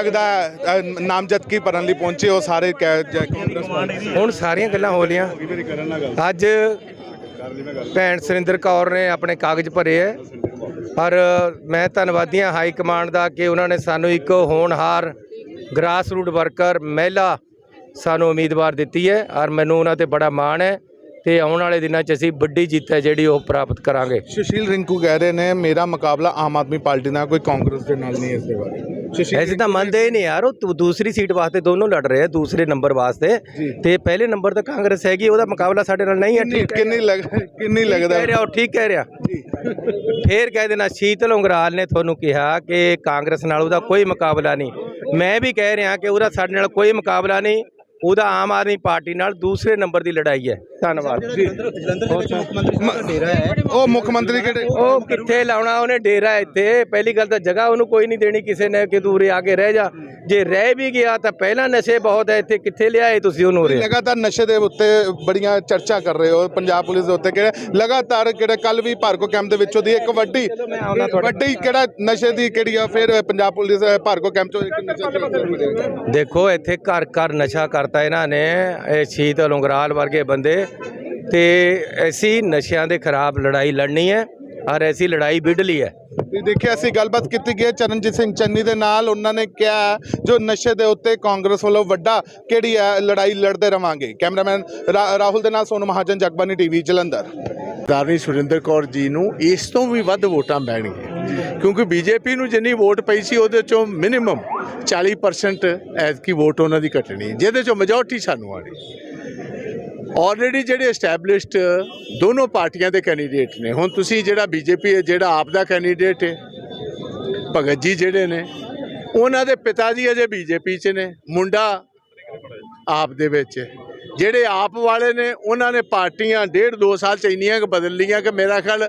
ਲੱਗਦਾ ਅ, ਨਾਮਜ਼ਦਗੀ ਭਰਨ ਲਈ ਪਹੁੰਚੇ ਹੋ ਸਾਰੇ ਕੈ- ਜੈ ਕਾਂਗਰਸ ਪਾਰਟੀ ਹੁਣ ਸਾਰੀਆਂ ਗੱਲਾਂ ਹੋ ਲੀਆਂ ਅੱਜ ਭੈਣ ਸੁਰਿੰਦਰ ਕੌਰ ਨੇ ਆਪਣੇ ਕਾਗਜ਼ ਭਰੇ ਹੈ ਪਰ ਮੈਂ ਧੰਨਵਾਦੀ ਹਾਂ ਹਾਈ ਕਮਾਂਡ ਦਾ ਕਿ ਉਹਨਾਂ ਨੇ ਸਾਨੂੰ ਇੱਕ ਹੋਣਹਾਰ ਗ੍ਰਾਸ ਰੂਟ ਵਰਕਰ ਮਹਿਲਾ ਸਾਨੂੰ ਉਮੀਦਵਾਰ ਦਿੱਤੀ ਹੈ ਔਰ ਮੈਨੂੰ ਉਹਨਾਂ ਤੇ ਬੜਾ ਮਾਣ ਹੈ ਤੇ ਆਉਣ ਵਾਲੇ ਦਿਨਾਂ 'ਚ ਅਸੀਂ ਵੱਡੀ ਜਿੱਤ ਹੈ ਜਿਹੜੀ ਉਹ ਪ੍ਰਾਪਤ ਕਰਾਂਗੇ। ਸੁਸ਼ੀਲ ਰਿੰਕੂ ਕਹਿ ਰਹੇ ਨੇ ਮੇਰਾ ਮੁਕਾਬਲਾ ਆਮ ਆਦਮੀ ਪਾਰਟੀ ਨਾਲ ਕੋਈ ਕਾਂਗਰਸ ਦੇ ਨਾਲ ਨਹੀਂ ਹੈ ਇਸ ਦੇ ਬਾਰੇ। ਐਸੇ ਤਾਂ ਮੰਨਦੇ ਹੀ ਨਹੀਂ ਯਾਰ ਉਹ ਦੂਸਰੀ ਸੀਟ ਵਾਸਤੇ ਦੋਨੋਂ ਲੜ ਰਹੇ ਆ ਦੂਸਰੇ ਨੰਬਰ ਵਾਸਤੇ। ਤੇ ਪਹਿਲੇ ਨੰਬਰ ਤੇ ਕਾਂਗਰਸ ਹੈਗੀ ਉਹਦਾ ਮੁਕਾਬਲਾ ਸਾਡੇ ਨਾਲ ਨਹੀਂ ਹੈ ਠੀਕ ਕਿੰਨੀ ਲੱਗ ਕਿੰਨੀ ਲੱਗਦਾ? ਕਹਿ ਰਿਹਾ ਉਹ ਠੀਕ ਕਹਿ ਰਿਹਾ। ਫੇਰ ਕਹਿ ਦੇਣਾ ਸ਼ੀਤਲ ਉਂਗਰਾਲ ਨੇ ਤੁਹਾਨੂੰ ਕਿਹਾ ਕਿ ਕਾਂਗਰਸ ਨਾਲ ਉਹਦਾ ਕੋਈ ਮੁਕਾਬਲਾ ਨਹੀਂ। ਮੈਂ ਵੀ ਕਹਿ ਰਿਹਾ ਕਿ ਉਹਦਾ ਸਾਡੇ ਨਾਲ ਕੋਈ ਮੁਕਾਬਲਾ ਨਹੀਂ। ਉਹਦਾ ਆਮ ਆਦਮੀ ਪਾਰਟੀ ਨਾਲ ਦੂਸਰੇ ਨੰਬਰ ਦੀ ਲੜਾਈ ਹੈ। ਧੰਨਵਾਦ। ਉਹ ਮੁੱਖ ਮੰਤਰੀ ਕਿਹੜੇ? ਉਹ ਕਿੱਥੇ ਲਾਉਣਾ ਉਹਨੇ ਡੇਰਾ ਇੱਥੇ। ਪਹਿਲੀ ਗੱਲ ਤਾਂ ਜਗ੍ਹਾ ਉਹਨੂੰ ਕੋਈ ਨਹੀਂ ਦੇਣੀ ਕਿਸੇ ਨੇ ਕਿ ਤੂੰ ਉਰੇ ਆ ਕੇ ਰਹਿ ਜਾ। ਜੇ ਰਹਿ ਵੀ ਗਿਆ ਤਾਂ ਪਹਿਲਾਂ ਨਸ਼ੇ ਬਹੁਤ ਹੈ ਇੱਥੇ ਕਿੱਥੇ ਲਿਆਏ ਤੁਸੀਂ ਉਹਨੂੰ ਉਰੇ? ਲਗਾਤਾਰ ਨਸ਼ੇ ਦੇ ਉੱਤੇ ਬੜੀਆਂ ਚਰਚਾ ਕਰ ਰਹੇ ਹੋ ਪੰਜਾਬ ਪੁਲਿਸ ਦੇ ਉੱਤੇ ਕਿਹੜੇ? ਲਗਾਤਾਰ ਕਿਹੜੇ? ਕੱਲ ਵੀ ਭਾਰਗੋ ਕੈਂਪ ਦੇ ਵਿੱਚੋਂ ਦੀ ਇੱਕ ਵੱਡੀ ਵੱਡੀ ਕਿਹੜਾ ਨਸ਼ੇ ਦੀ ਕਿਹੜੀ ਆ? ਫਿਰ ਪੰਜਾਬ ਪੁਲਿਸ ਭਾਰਗੋ ਕੈਂਪ ਚੋਂ ਇੱਕ ਨਸ਼ਾ ਦੇਖੋ ਇੱਥੇ ਘਰ ਘਰ ਨਸ਼ਾ ਕਰਤਾ ਇਹਨਾਂ ਨੇ ਇਹ ਸ਼ੀਤਲ ਉਂਗਰਾਲ ਵਰਗੇ ਬੰਦੇ ਤੇ ਐਸੀ ਨਸ਼ਿਆਂ ਦੇ ਖਿਲਾਫ ਲੜਾਈ ਲੜਨੀ ਹੈ ਔਰ ਐਸੀ ਲੜਾਈ ਵਿੱਢ ਲਈ ਹੈ। ਤੁਸੀਂ ਦੇਖਿਆ ਅਸੀਂ ਗੱਲਬਾਤ ਕੀਤੀ ਗਈ ਹੈ ਚਰਨਜੀਤ ਸਿੰਘ ਚੰਨੀ ਦੇ ਨਾਲ ਉਹਨਾਂ ਨੇ ਕਿਹਾ ਜੋ ਨਸ਼ੇ ਦੇ ਉੱਤੇ ਕਾਂਗਰਸ ਵੱਲੋਂ ਵੱਡਾ ਕਿਹੜੀ ਹੈ ਲੜਾਈ ਲੜਦੇ ਰਵਾਂਗੇ। ਕੈਮਰਾਮੈਨ ਰਾ- ਰਾਹੁਲ ਦੇ ਨਾਲ ਸੋਨੂ ਮਹਾਜਨ ਜਗਬਾਨੀ ਟੀਵੀ ਜਲੰਧਰ। ਸਰਦਾਰਨੀ ਸੁਰਿੰਦਰ ਕੌਰ ਜੀ ਨੂੰ ਇਸ ਤੋਂ ਵੀ ਵੱਧ ਵੋਟਾਂ ਪੈਣਗੀਆਂ। ਕਿਉਂਕਿ ਬੀਜੇਪੀ ਨੂੰ ਜਿੰਨੀ ਵੋਟ ਪਈ ਸੀ, ਉਹਦੇ ਚੋਂ ਮਿਨੀਮਮ 40% ਐਤਕੀ ਵੋਟ ਉਹਨਾਂ ਦੀ ਕੱਟਣੀ ਜਿਹਦੇ ਚੋਂ ਮੈਜੋਰਟੀ ਸਾਨੂੰ ਆਣੀ ਆਲਰੇਡੀ ਜਿਹੜੇ ਐਸਟੈਬਲਿਸ਼ਡ ਦੋਨੋਂ ਪਾਰਟੀਆਂ ਦੇ ਕੈਂਡੀਡੇਟ ਨੇ। ਹੁਣ ਤੁਸੀਂ ਜਿਹੜਾ ਬੀਜੇਪੀ ਹੈ, ਜਿਹੜਾ ਆਪ ਦਾ ਕੈਂਡੀਡੇਟ ਹੈ, ਭਗਤ ਜੀ ਜਿਹੜੇ ਨੇ, ਉਹਨਾਂ ਦੇ ਪਿਤਾ ਜੀ ਅਜੇ ਬੀਜੇਪੀ 'ਚ ਨੇ, ਮੁੰਡਾ ਆਪ ਦੇ ਵਿੱਚ ਜਿਹੜੇ ਆਪ ਵਾਲੇ ਨੇ, ਉਹਨਾਂ ਨੇ ਪਾਰਟੀਆਂ ਡੇਢ ਦੋ ਸਾਲ ਚ ਇੰਨੀਆਂ ਕੁ ਬਦਲ ਲੀਆਂ ਕਿ ਮੇਰਾ ਖਿਆਲ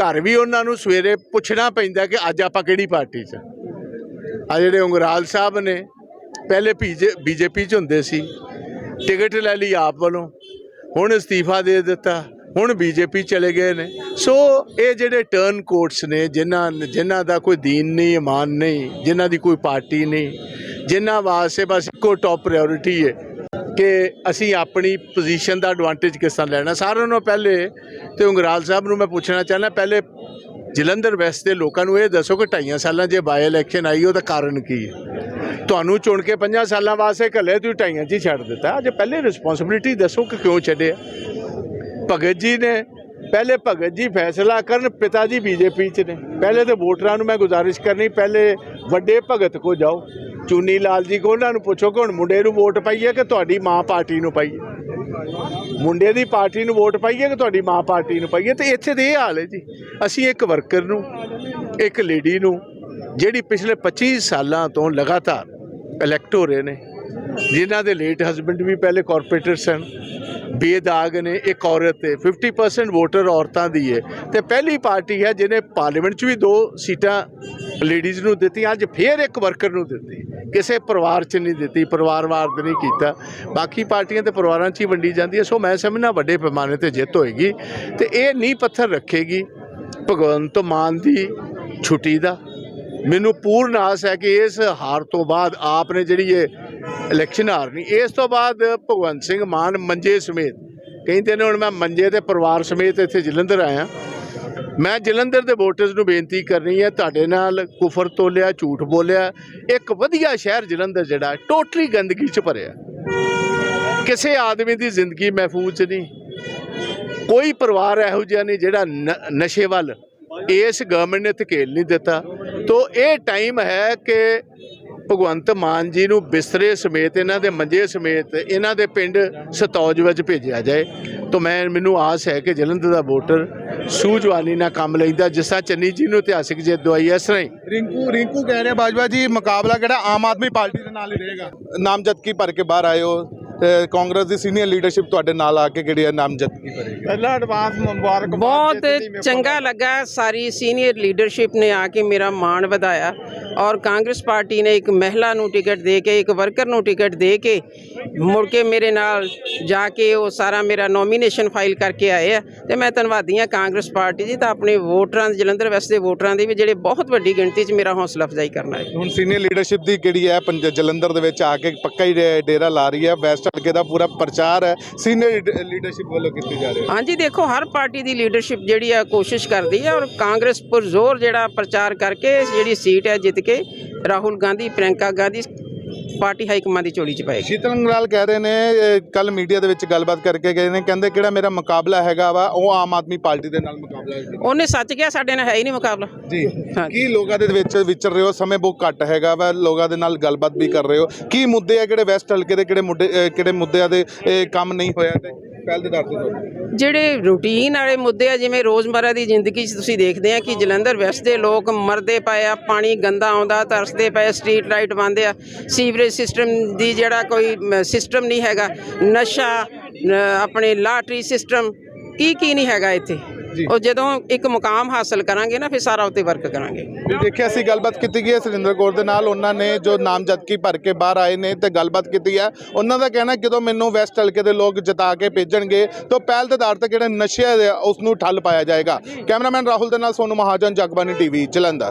ਘਰ ਵੀ ਉਹਨਾਂ ਨੂੰ ਸਵੇਰੇ ਪੁੱਛਣਾ ਪੈਂਦਾ ਕਿ ਅੱਜ ਆਪਾਂ ਕਿਹੜੀ ਪਾਰਟੀ 'ਚ ਆ। ਜਿਹੜੇ ਉਂਗਰਾਲ ਸਾਹਿਬ ਨੇ, ਪਹਿਲੇ ਬੀਜੇਪੀ 'ਚ ਹੁੰਦੇ ਸੀ, ਟਿਕਟ ਲੈ ਲਈ ਆਪ ਵੱਲੋਂ, ਹੁਣ ਅਸਤੀਫਾ ਦੇ ਦਿੱਤਾ, ਹੁਣ ਬੀਜੇਪੀ ਚਲੇ ਗਏ ਨੇ। ਸੋ ਇਹ ਜਿਹੜੇ ਟਰਨ ਕੋਟਸ ਨੇ, ਜਿਨ੍ਹਾਂ ਜਿਨ੍ਹਾਂ ਦਾ ਕੋਈ ਦੀਨ ਨਹੀਂ, ਇਮਾਨ ਨਹੀਂ, ਜਿਨ੍ਹਾਂ ਦੀ ਕੋਈ ਪਾਰਟੀ ਨਹੀਂ, ਜਿਨ੍ਹਾਂ ਵਾਸਤੇ ਬਸ ਇੱਕੋ ਟੌਪ ਪ੍ਰਾਇੋਰਟੀ ਹੈ ਕਿ ਅਸੀਂ ਆਪਣੀ ਪੋਜੀਸ਼ਨ ਦਾ ਐਡਵਾਂਟੇਜ ਕਿਸ ਤਰ੍ਹਾਂ ਲੈਣਾ। ਸਾਰਿਆਂ ਨੂੰ ਪਹਿਲੇ ਤੇ ਉਂਗਰਾਲ ਸਾਹਿਬ ਨੂੰ ਮੈਂ ਪੁੱਛਣਾ ਚਾਹੁੰਦਾ, ਪਹਿਲੇ ਜਲੰਧਰ ਵੈਸਟ ਦੇ ਲੋਕਾਂ ਨੂੰ ਇਹ ਦੱਸੋ ਕਿ ਢਾਈਆਂ ਸਾਲਾਂ ਜੇ ਬਾਈ ਇਲੈਕਸ਼ਨ ਆਈ, ਉਹਦਾ ਕਾਰਨ ਕੀ ਹੈ? ਤੁਹਾਨੂੰ ਚੁਣ ਕੇ 5 ਸਾਲਾਂ ਵਾਸਤੇ ਘੱਲੇ ਤੁਸੀਂ ਢਾਈਆਂ 'ਚ ਹੀ ਛੱਡ ਦਿੱਤਾ। ਅੱਜ ਪਹਿਲੇ ਰਿਸਪੌਂਸਿਬਿਲਿਟੀ ਦੱਸੋ ਕਿ ਕਿਉਂ ਛੱਡਿਆ? ਭਗਤ ਜੀ ਨੇ, ਪਹਿਲੇ ਭਗਤ ਜੀ ਫੈਸਲਾ ਕਰਨ, ਪਿਤਾ ਜੀ ਬੀਜੇਪੀ 'ਚ ਨੇ। ਪਹਿਲੇ ਤੇ ਵੋਟਰਾਂ ਨੂੰ ਮੈਂ ਗੁਜ਼ਾਰਿਸ਼ ਕਰਨੀ, ਪਹਿਲੇ ਵੱਡੇ ਭਗਤ ਕੋ ਜਾਓ। ਚੁੰਨੀ ਲਾਲ ਜੀ ਕੋ, ਉਹਨਾਂ ਨੂੰ ਪੁੱਛੋ ਕਿ ਹੁਣ ਮੁੰਡੇ ਨੂੰ ਵੋਟ ਪਾਈਏ ਕਿ ਤੁਹਾਡੀ ਮਾਂ ਪਾਰਟੀ ਨੂੰ ਪਾਈਏ? ਮੁੰਡੇ ਦੀ ਪਾਰਟੀ ਨੂੰ ਵੋਟ ਪਾਈਏ ਕਿ ਤੁਹਾਡੀ ਮਾਂ ਪਾਰਟੀ ਨੂੰ ਪਾਈਏ? ਤੇ ਇੱਥੇ ਤੇ ਇਹ ਹਾਲ ਹੈ ਜੀ। ਅਸੀਂ ਇੱਕ ਵਰਕਰ ਨੂੰ, ਇੱਕ ਲੇਡੀ ਨੂੰ, ਜਿਹੜੀ ਪਿਛਲੇ 25 ਸਾਲਾਂ ਤੋਂ ਲਗਾਤਾਰ ਇਲੈਕਟ ਹੋ ਰਹੇ ਨੇ, ਜਿਨ੍ਹਾਂ ਦੇ ਲੇਟ ਹਸਬੰਡ ਵੀ ਪਹਿਲੇ ਕਾਰਪੋਰੇਟਰ ਸਨ ਬੇਦਾਗ ਨੇ, ਇੱਕ ਔਰਤ ਹੈ 50% ਵੋਟਰ ਔਰਤਾਂ ਦੀ ਹੈ। ਤੇ ਪਹਿਲੀ ਪਾਰਟੀ ਹੈ ਜਿਹਨੇ ਪਾਰਲੀਮੈਂਟ 'ਚ ਵੀ ਦੋ ਸੀਟਾਂ ਲੇਡੀਜ਼ ਨੂੰ ਦਿੱਤੀਆਂ ਅੱਜ ਫੇਰ ਇੱਕ ਵਰਕਰ ਨੂੰ ਦਿੱਤੀ। ਕਿਸੇ ਪਰਿਵਾਰ 'ਚ ਨਹੀਂ ਦਿੱਤੀ ਪਰਿਵਾਰਵਾਰ ਤੇ ਨਹੀਂ ਕੀਤਾ। ਬਾਕੀ ਪਾਰਟੀਆਂ ਤੇ ਪਰਿਵਾਰਾਂ 'ਚ ਹੀ ਵੰਡੀ ਜਾਂਦੀ ਹੈ। ਸੋ ਮੈਂ ਸਮਝਣਾ ਵੱਡੇ ਪੈਮਾਨੇ ਤੇ ਜਿੱਤ ਹੋਏਗੀ ਤੇ ਇਹ ਨੀਂਹ ਪੱਥਰ ਰੱਖੇਗੀ ਭਗਵੰਤ ਮਾਨ ਦੀ ਛੁੱਟੀ ਦਾ। ਮੈਨੂੰ ਪੂਰਨ ਆਸ ਹੈ ਕਿ ਇਸ ਹਾਰ ਤੋਂ ਬਾਅਦ ਆਪ ਨੇ ਜਿਹੜੀ ਇਹ ਇਲੈਕਸ਼ਨ ਹਾਰਨੀ, ਇਸ ਤੋਂ ਬਾਅਦ ਭਗਵੰਤ ਸਿੰਘ ਮਾਨ ਮੰਜੇ ਸਮੇਤ, ਕਹਿੰਦੇ ਨੇ ਹੁਣ ਮੈਂ ਮੰਜੇ ਤੇ ਪਰਿਵਾਰ ਸਮੇਤ ਇੱਥੇ ਜਲੰਧਰ ਆਇਆ। ਮੈਂ ਜਲੰਧਰ ਦੇ ਵੋਟਰਸ ਨੂੰ ਬੇਨਤੀ ਕਰਨੀ ਹੈ, ਤੁਹਾਡੇ ਨਾਲ ਕੁਫਰ ਤੋਲਿਆ, ਝੂਠ ਬੋਲਿਆ, ਇੱਕ ਵਧੀਆ ਸ਼ਹਿਰ ਜਲੰਧਰ ਜਿਹੜਾ ਟੋਟਲੀ ਗੰਦਗੀ 'ਚ ਭਰਿਆ ਕਿਸੇ ਆਦਮੀ ਦੀ ਜ਼ਿੰਦਗੀ ਮਹਿਫੂਜ਼ ਨਹੀਂ। ਕੋਈ ਪਰਿਵਾਰ ਇਹੋ ਜਿਹਾ ਨਹੀਂ ਜਿਹੜਾ ਨ- ਨਸ਼ੇ ਵੱਲ, ਇਸ ਗਵਰਨਮੈਂਟ ਨੇ ਧਕੇਲ ਨਹੀਂ ਦਿੱਤਾ। ਤੋ ਇਹ ਟਾਈਮ ਹੈ ਕਿ ਭਗਵੰਤ ਮਾਨ ਜੀ ਨੂੰ ਬਿਸਤਰੇ ਸਮੇਤ ਇਹਨਾਂ ਦੇ ਮੰਜੇ ਸਮੇਤ ਇਹਨਾਂ ਦੇ ਪਿੰਡ ਸਤੌਜ ਵਿੱਚ ਭੇਜਿਆ ਜਾਏ। ਤੋ ਮੈਂ ਮੈਨੂੰ ਆਸ ਹੈ ਕਿ ਜਲੰਧਰ ਦਾ ਵੋਟਰ ਸੂਝਵਾਨੀ ਨਾਲ ਕੰਮ ਲੈਂਦਾ ਜਿਸ ਤਰ੍ਹਾਂ ਚੰਨੀ ਜੀ ਨੂੰ ਇਤਿਹਾਸਿਕ ਜਿੱਤ ਦਵਾਈ ਇਸ ਤਰ੍ਹਾਂ ਹੀ ਰਿੰਕੂ ਰਿੰਕੂ ਕਹਿ ਰਿਹਾ ਬਾਜਵਾ ਜੀ ਮੁਕਾਬਲਾ ਕਿਹੜਾ ਆਮ ਆਦਮੀ ਪਾਰਟੀ ਦੇ ਨਾਲ ਹੀ ਰਹੇਗਾ? ਨਾਮਜ਼ਦਗੀ ਭਰ ਕੇ ਬਾਹਰ ਆਏ ਹੋ ਅ, ਕਾਂਗਰਸ ਦੀ ਸੀਨੀਅਰ ਲੀਡਰਸ਼ਿਪ ਤੁਹਾਡੇ ਨਾਲ ਆ ਕੇ ਜਿਹੜੀ ਹੈ ਨਾਮਜ਼ਦਗੀ ਕਰੇਗੀ ਪਹਿਲਾ ਐਡਵਾਂਸ ਮੁਬਾਰਕ ਬਹੁਤ ਚੰਗਾ ਲੱਗਾ ਸਾਰੀ ਸੀਨੀਅਰ ਲੀਡਰਸ਼ਿਪ ਨੇ ਆ ਕੇ ਮੇਰਾ ਮਾਣ ਵਧਾਇਆ। ਔਰ ਕਾਂਗਰਸ ਪਾਰਟੀ ਨੇ ਇੱਕ ਮਹਿਲਾ ਨੂੰ ਟਿਕਟ ਦੇ ਕੇ ਇੱਕ ਵਰਕਰ ਨੂੰ ਟਿਕਟ ਦੇ ਕੇ ਮੁੜ ਕੇ ਮੇਰੇ ਨਾਲ ਜਾ ਕੇ ਉਹ ਸਾਰਾ ਮੇਰਾ ਨੋਮੀਨੇਸ਼ਨ ਫਾਈਲ ਕਰਕੇ ਆਏ ਆ। ਤੇ ਮੈਂ ਧੰਨਵਾਦੀ ਹਾਂ ਕਾਂਗਰਸ ਪਾਰਟੀ ਦੀ ਤਾਂ ਆਪਣੇ ਵੋਟਰਾਂ ਦੇ ਜਲੰਧਰ ਵੈਸਟ ਦੇ ਵੋਟਰਾਂ ਦੀ ਵੀ ਜਿਹੜੇ ਬਹੁਤ ਵੱਡੀ ਗਿਣਤੀ 'ਚ ਮੇਰਾ ਹੌਸਲਾ ਅਫਜ਼ਾਈ ਕਰਨਾ ਹੈ ਹੁਣ ਸੀਨੀਅਰ ਲੀਡਰਸ਼ਿਪ ਦੀ ਕਿਹੜੀ ਹੈ? ਜਲੰਧਰ ਦੇ ਵਿੱਚ ਆ ਕੇ ਪੱਕਾ ਹੀ ਡੇਰਾ ਲਾ ਰਹੀ ਹੈ। ਵੈਸਟ ਹਲਕੇ ਦਾ ਪੂਰਾ ਪ੍ਰਚਾਰ ਹੈ। ਸੀਨੀਅਰ ਲੀਡਰਸ਼ਿਪ ਵੱਲੋਂ ਕੀਤੀ ਜਾ ਰਹੀ ਹੈ। ਹਾਂਜੀ ਦੇਖੋ ਹਰ ਪਾਰਟੀ ਦੀ ਲੀਡਰਸ਼ਿਪ ਜਿਹੜੀ ਆ ਕੋਸ਼ਿਸ਼ ਕਰਦੀ ਹੈ ਔਰ ਕਾਂਗਰਸ ਪੁਰਜ਼ੋਰ ਜਿਹੜਾ ਪ੍ਰਚਾਰ ਕਰਕੇ ਜਿਹੜੀ ਸੀਟ ਹੈ ਜਿੱਤ ਕੇ Rahul Gandhi Priyanka Gandhi party high command ਦੀ ਝੋਲੀ 'ਚ ਪਾਏਗੀ ਸ਼ੀਤਲ ਅੰਗਰਾਲ ਕਹਿ ਰਹੇ ਨੇ ਕੱਲ ਮੀਡੀਆ ਦੇ ਵਿੱਚ ਗੱਲਬਾਤ ਕਰਕੇ ਗਏ ਨੇ ਕਹਿੰਦੇ ਕਿਹੜਾ ਮੇਰਾ ਮੁਕਾਬਲਾ ਹੈਗਾ ਵਾ ਉਹ ਆਮ ਆਦਮੀ ਪਾਰਟੀ ਦੇ ਨਾਲ ਮੁਕਾਬਲਾ ਹੈ ਉਹਨੇ ਸੱਚ ਕਿਹਾ ਸਾਡੇ ਨਾਲ ਹੈ ਹੀ ਨਹੀਂ ਮੁਕਾਬਲਾ। ਜੀ। ਕੀ ਲੋਕਾਂ ਦੇ ਵਿੱਚ ਵਿਚਰ ਰਹੇ ਹੋ? ਸਮੇਂ ਬਹੁਤ ਘੱਟ ਹੈਗਾ ਵਾ ਲੋਕਾਂ ਦੇ ਨਾਲ ਗੱਲਬਾਤ ਵੀ ਕਰ ਰਹੇ ਹੋ। ਕੀ ਮੁੱਦੇ ਆ ਕਿਹੜੇ ਵੈਸਟ ਹਲਕੇ ਦੇ ਕਿਹੜੇ ਮੁੱਦੇ ਕਿਹੜੇ ਮੁੱਦਿਆਂ ਦੇ ਕੰਮ ਨਹੀਂ ਹੋਇਆ ਤੇ? ਪਹਿਲ ਦੇ ਦਰ ਤੇ ਤੁਹਾਡੇ? ਜਿਹੜੇ ਰੂਟੀਨ ਵਾਲੇ ਮੁੱਦੇ ਆ, ਜਿਵੇਂ ਰੋਜ਼ਮਰਰਾ ਦੀ ਜ਼ਿੰਦਗੀ 'ਚ ਤੁਸੀਂ ਦੇਖਦੇ ਆ ਕਿ ਜਲੰਧਰ ਵੈਸਟ ਦੇ ਲੋਕ ਮਰਦੇ ਪਏ ਆ, ਪਾਣੀ ਗੰਦਾ ਆਉਂਦਾ, ਤਰਸਦੇ ਪਏ, ਸਟਰੀਟ ਲਾਈਟ ਬੰਦੇ ਆ। ਸੀਵਰੇਜ ਸਿਸਟਮ ਦੀ ਜਿਹੜਾ ਕੋਈ ਸਿਸਟਮ ਨਹੀਂ ਹੈਗਾ, ਨਸ਼ਾ ਆਪਣੇ ਲਾਟਰੀ ਸਿਸਟਮ ਕੀ ਕੀ ਨਹੀਂ ਹੈਗਾ ਇੱਥੇ? ਉਹ ਜਦੋਂ ਇੱਕ ਮੁਕਾਮ ਹਾਸਲ ਕਰਾਂਗੇ ਨਾ ਫਿਰ ਸਾਰਾ ਉੱਤੇ ਵਰਕ ਕਰਾਂਗੇ। ਦੇਖਿਆ ਸੀ ਗੱਲਬਾਤ ਕੀਤੀ ਗਈ ਹੈ ਸੁਰਿੰਦਰ ਕੌਰ ਦੇ ਨਾਲ। ਉਹਨਾਂ ਨੇ ਜੋ ਨਾਮਜ਼ਦਗੀ ਭਰ ਕੇ ਬਾਹਰ ਆਏ ਨੇ ਤੇ ਗੱਲਬਾਤ ਕੀਤੀ ਹੈ। ਉਹਨਾਂ ਦਾ ਕਹਿਣਾ ਜਦੋਂ ਮੈਨੂੰ ਵੈਸਟ ਹਲਕੇ ਦੇ ਲੋਕ ਜਿਤਾ ਕੇ ਭੇਜਣਗੇ ਤਾਂ ਪਹਿਲ ਦੇ ਆਧਾਰ ਤੇ ਜਿਹੜੇ ਨਸ਼ੇ ਉਸ ਨੂੰ ਠੱਲ ਪਾਇਆ ਜਾਏਗਾ। ਕੈਮਰਾਮੈਨ ਰਾਹੁਲ ਦੇ ਨਾਲ ਸੋਨੂ ਮਹਾਜਨ ਜਗਬਾਨੀ ਟੀਵੀ ਜਲੰਧਰ।